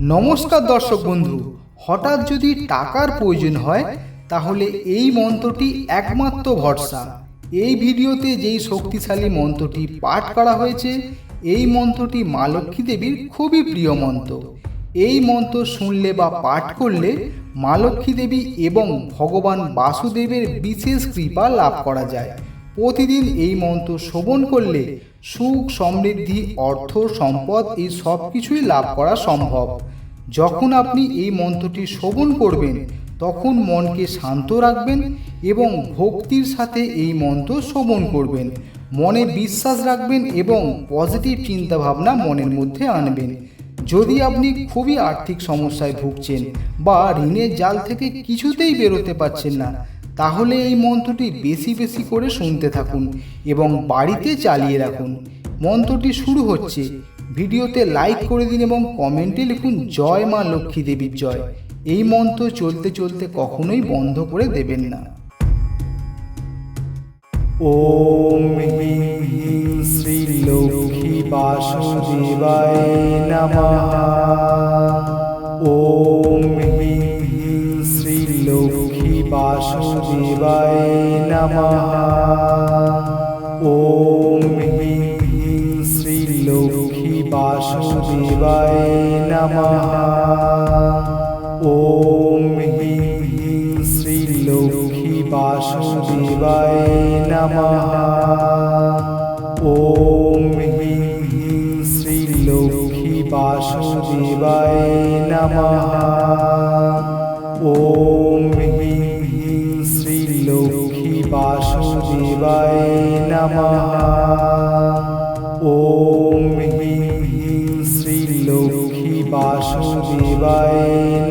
নমস্কার দর্শক বন্ধু, হঠাৎ যদি টাকার প্রয়োজন হয়, তাহলে এই মন্ত্রটি একমাত্র ভরসা। এই ভিডিওতে যেই শক্তিশালী মন্ত্রটি পাঠ করা হয়েছে, এই মন্ত্রটি মা লক্ষ্মী দেবীর খুবই প্রিয় মন্ত্র। এই মন্ত্র শুনলে বা পাঠ করলে মা লক্ষ্মী দেবী এবং ভগবান বাসুদেবের বিশেষ কৃপা লাভ করা যায়। প্রতিদিন এই মন্ত্র শ্রবণ করলে সুখ, সমৃদ্ধি, অর্থ, সম্পদ, এই সব কিছুই লাভ করা সম্ভব। যখন আপনি এই মন্ত্রটি শ্রবণ করবেন, তখন মনকে শান্ত রাখবেন এবং ভক্তির সাথে এই মন্ত্র শ্রবণ করবেন। মনে বিশ্বাস রাখবেন এবং পজিটিভ চিন্তাভাবনা মনের মধ্যে আনবেন। যদি আপনি খুবই আর্থিক সমস্যায় ভুগছেন বা ঋণের জাল থেকে কিছুতেই বেরোতে পারছেন না তাহলে এই মন্ত্রটি বেশি বেশি করে শুনতে থাকুন এবং বাড়িতে চালিয়ে রাখুন। মন্ত্রটি শুরু হচ্ছে। ভিডিওতে লাইক করে দিন এবং কমেন্টে লিখুন, জয় মা লক্ষ্মী দেবীর জয়। এই মন্ত্র চলতে চলতে কখনোই বন্ধ করে দেবেন না। ওম হিং শ্রী লক্ষ্মী বাসুদেবায় ওম वासुदेवाय नमः ॐ ह्रीं श्रीलक्ष्मी वासुदेवाय नमः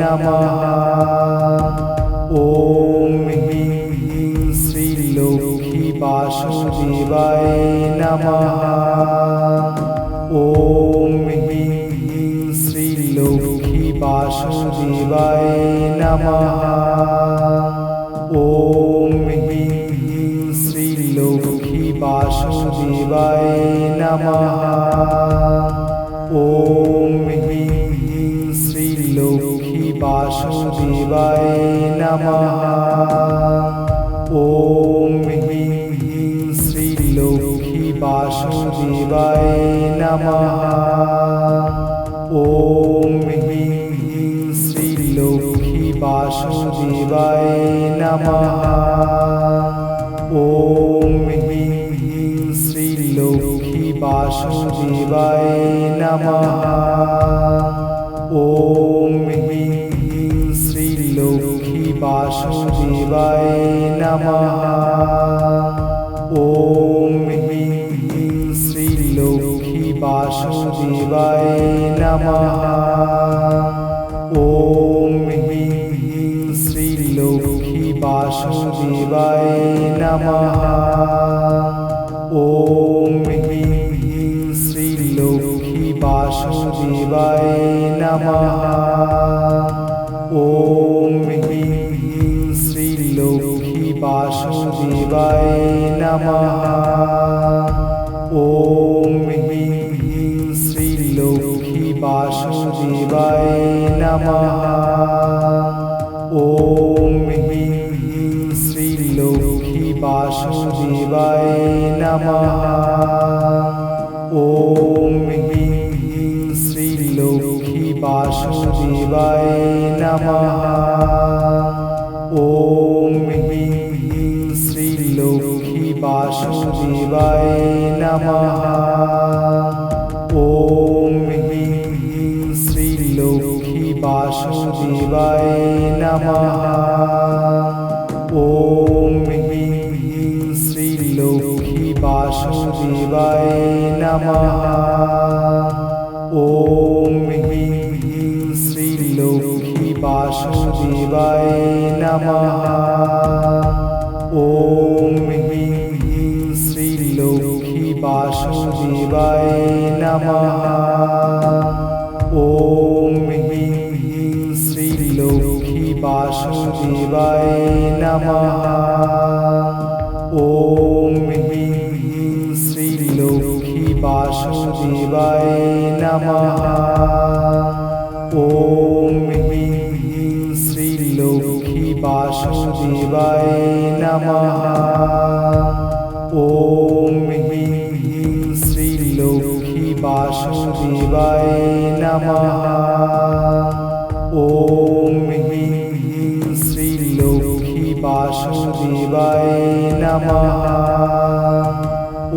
নমঃ ওম হিং হিং শ্রী লক্ষ্মী বাসুদেবায় নমঃ ওম হিং হিং শ্রী লক্ষ্মী বাসুদেবায় নমঃ ওম হিং হিং শ্রী লক্ষ্মী বাসুদেবায় নমঃ वासुदेवाय नमः ॐ ह्रीं श्रीलक्ष्मी वासुदेवाय नमः ॐ ह्रीं श्रीलक्ष्मी वासुदेवाय नमः ॐ ह्रीं श्रीलक्ष्मी वासुदेवाय नमः ॐ ह्रीं লক্ষ্মী বাসুদেবায় নম। ওম হিং হিং শ্রীলক্ষ্মী বাসুদেবায় নম। ওম হিং হিং শ্রীলক্ষ্মী বাসুদেবায় নম। ওম হিং হিং শ্রীলক্ষ্মী বাসুদেবায় নমঃ। গোবিন্দ শ্রী লক্ষ্মী বাসুদেবায় নমঃ ওম হিং শ্রী লক্ষ্মী বাসুদেবায় নমঃ ওম হিং হিং শ্রী লক্ষ্মী বাসুদেবায় নমঃ ওম হিং হিং শ্রী লক্ষ্মী বাসুদেবায় नमः ॐ ह्रीं श्रीलक्ष्मी वासुदेवाय नमः ॐ ह्रीं श्रीलक्ष्मी वासुदेवाय नमः ॐ ह्रीं श्रीलक्ष्मी वासुदेवाय नमः नमः ॐ ह्रीं श्रीलौकिवासुदेवाय नमः ॐ ह्रीं ह्रीं श्रीलौकिवासुदेवाय नमः ॐ ह्रीं ह्रीं श्रीलौकिवासुदेवाय नमः ॐ वासुदेवाय नमः ॐ ह्रीं श्रीलक्ष्मी वासुदेवाय नमः ॐ ह्रीं श्रीलक्ष्मी वासुदेवाय नमः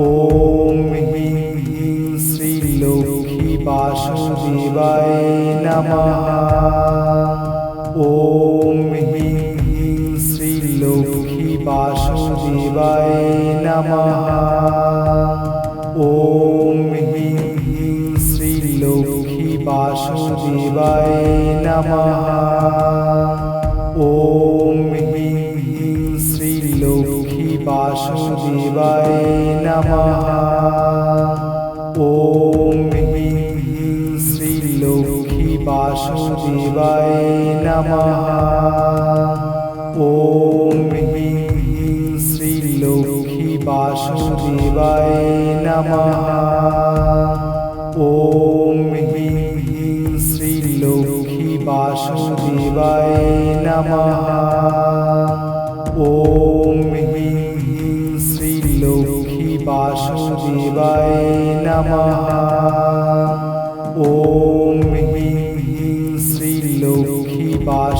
ॐ ह्रीं श्रीलक्ष्मी वासुदेवाय नमः ॐ লক্ষ্মী বাসুদেবায় নমঃ। ওম হিং হিং শ্রী লক্ষ্মী বাসুদেবায় নমঃ। ওম হিং হিং শ্রী লক্ষ্মী বাসুদেবায় নমঃ। ওম হিং হিং শ্রী লক্ষ্মী বাসুদেবায় নমঃ। শ্রী লক্ষ্মী বাসুদেবায় নমঃ ওম শ্রী লক্ষ্মী বাসুদেবায় নমঃ ওম শ্রী লক্ষ্মী বাসুদেবায় নমঃ ওম শ্রী লক্ষ্মী বাস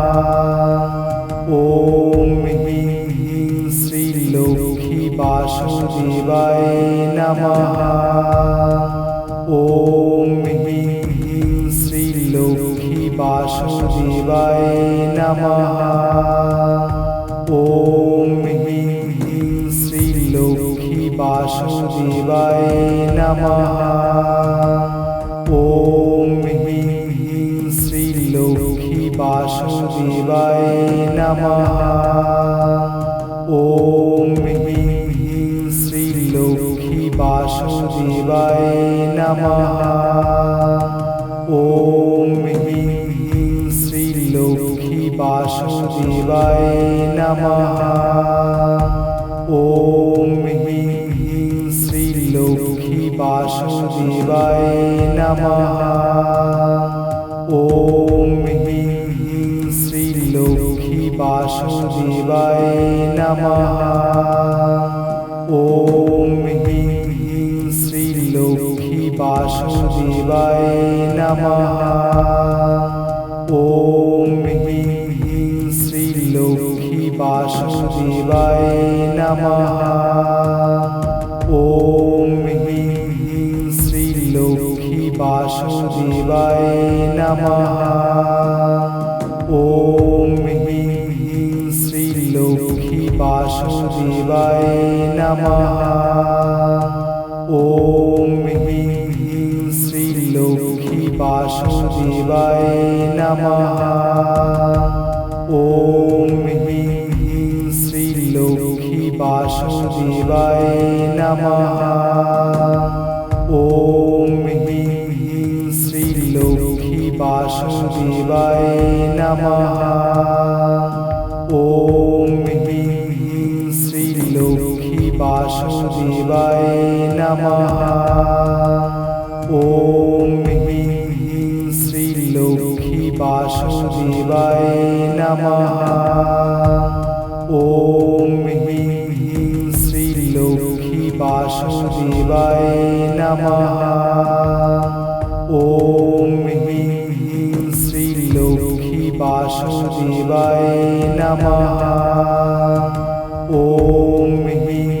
वासुदेवाय नमः ॐ ह्रीं श्रीलक्ष्मी वासुदेवाय नमः ॐ ह्रीं श्रीलक्ष्मी वासुदेवाय नमः ॐ ह्रीं श्रीलक्ष्मी वासुदेवाय नमः লক্ষ্মী বাসুদেবায় নম। ওম হিং হিং শ্রীলক্ষ্মী বাসুদেবায় নম। ওম হিং হিং শ্রীলক্ষ্মী বাসুদেবায় নম। ওম হিং হিং শ্রীলক্ষ্মী বাসুদেবায় নম। লক্ষ্মী বাসুদেবায় নম। ওম হিং হিং শ্রী লক্ষ্মী বাসুদেবায় নমঃ। ওম হিং হিং শ্রী লক্ষ্মী বাসুদেবায় নমঃ। ওম হিং হিং শ্রী লক্ষ্মী বাসুদেবায় নমঃ। नमः ॐ ह्रीं श्रीलौकिवासुदेवाय नमः ॐ ह्रीं श्रीलौकिवासुदेवाय नमः ॐ ह्रीं श्रीलौकिवासुदेवाय नमः ॐ ह्रीं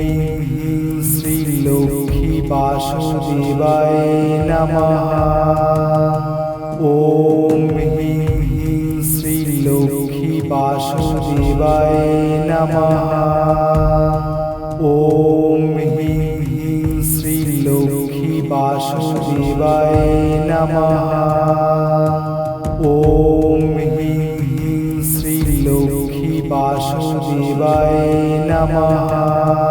লক্ষ্মী বাসুদেবায় নমঃ ওম হ্রিং হ্রিং শ্রী লক্ষ্মী বাসুদেবায় নমঃ ওম হ্রিং হ্রিং শ্রী লক্ষ্মী বাসুদেবায় নমঃ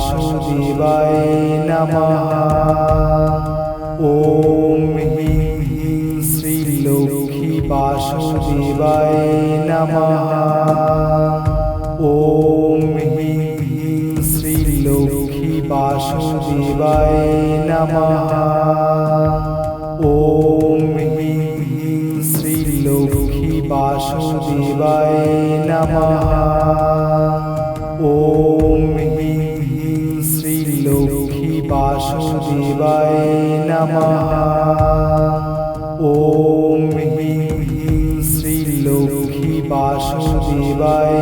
লক্ষ্মী বাসুদেবায় নমঃ। ওম হ্রিং হ্রিং শ্রী লক্ষ্মী বাসুদেবায় নমঃ। ওম হ্রিং হ্রিং শ্রী লক্ষ্মী বাসুদেবায় নমঃ। ওম হ্রিং হ্রিং বাসুদেবায় নমঃ। ওম হ্রিং হ্রিং শ্রী লক্ষ্মী বাসুদেবায়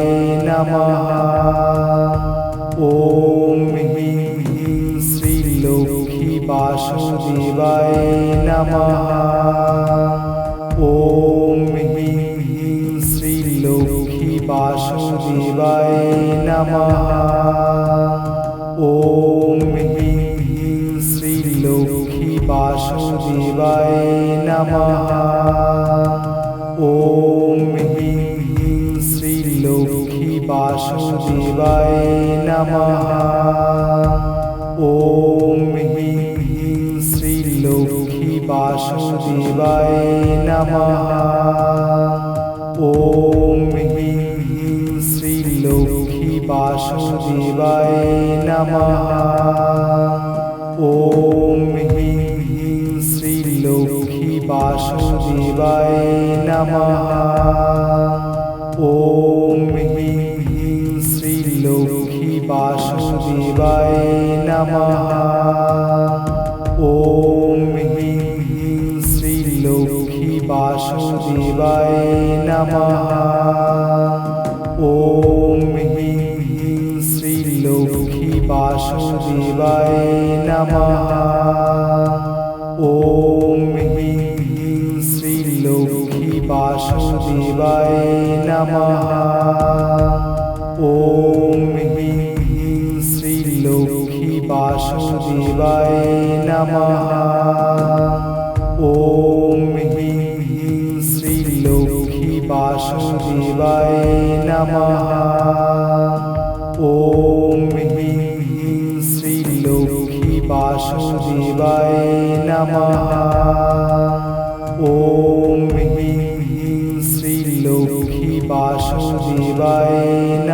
নমঃ। ওম হ্রিং হ্রিং শ্রী লক্ষ্মী বাসুদেবায় বাসুদেবায় নমঃ। ওম হ্রিং হ্রিং শ্রী লক্ষ্মী বাসুদেবায় নমঃ। ওম হ্রিং হ্রিং শ্রী লক্ষ্মী বাসুদেবায় লক্ষ্মী বাসুদেবায় নমঃ। ওম হ্রিং হ্রিং শ্রী লক্ষ্মী বাসুদেবায় নমঃ। ওম হ্রিং হ্রিং শ্রী লক্ষ্মী বাসুদেবায় নমঃ। ওম হ্রিং হ্রিং শ্রী লক্ষ্মী লক্ষ্মী বাসুদেবায় নমঃ। ওম হ্রিং হ্রিং শ্রী লক্ষ্মী বাসুদেবায় নমঃ। ওম হ্রিং হ্রিং শ্রী লক্ষ্মী বাসুদেবায় নমঃ।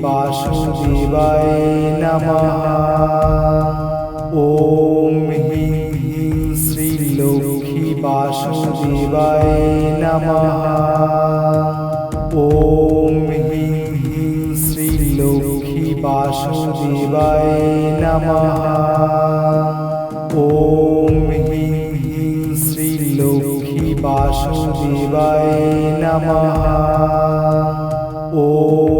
वासुदेवाय नमः ॐ ह्रीं ह्रीं श्रीलक्ष्मी वासुदेवाय नमः ॐ ह्रीं ह्रीं श्रीलक्ष्मी वासुदेवाय नमः ॐ ह्रीं ह्रीं श्रीलक्ष्मी वासुदेवाय नमः ॐ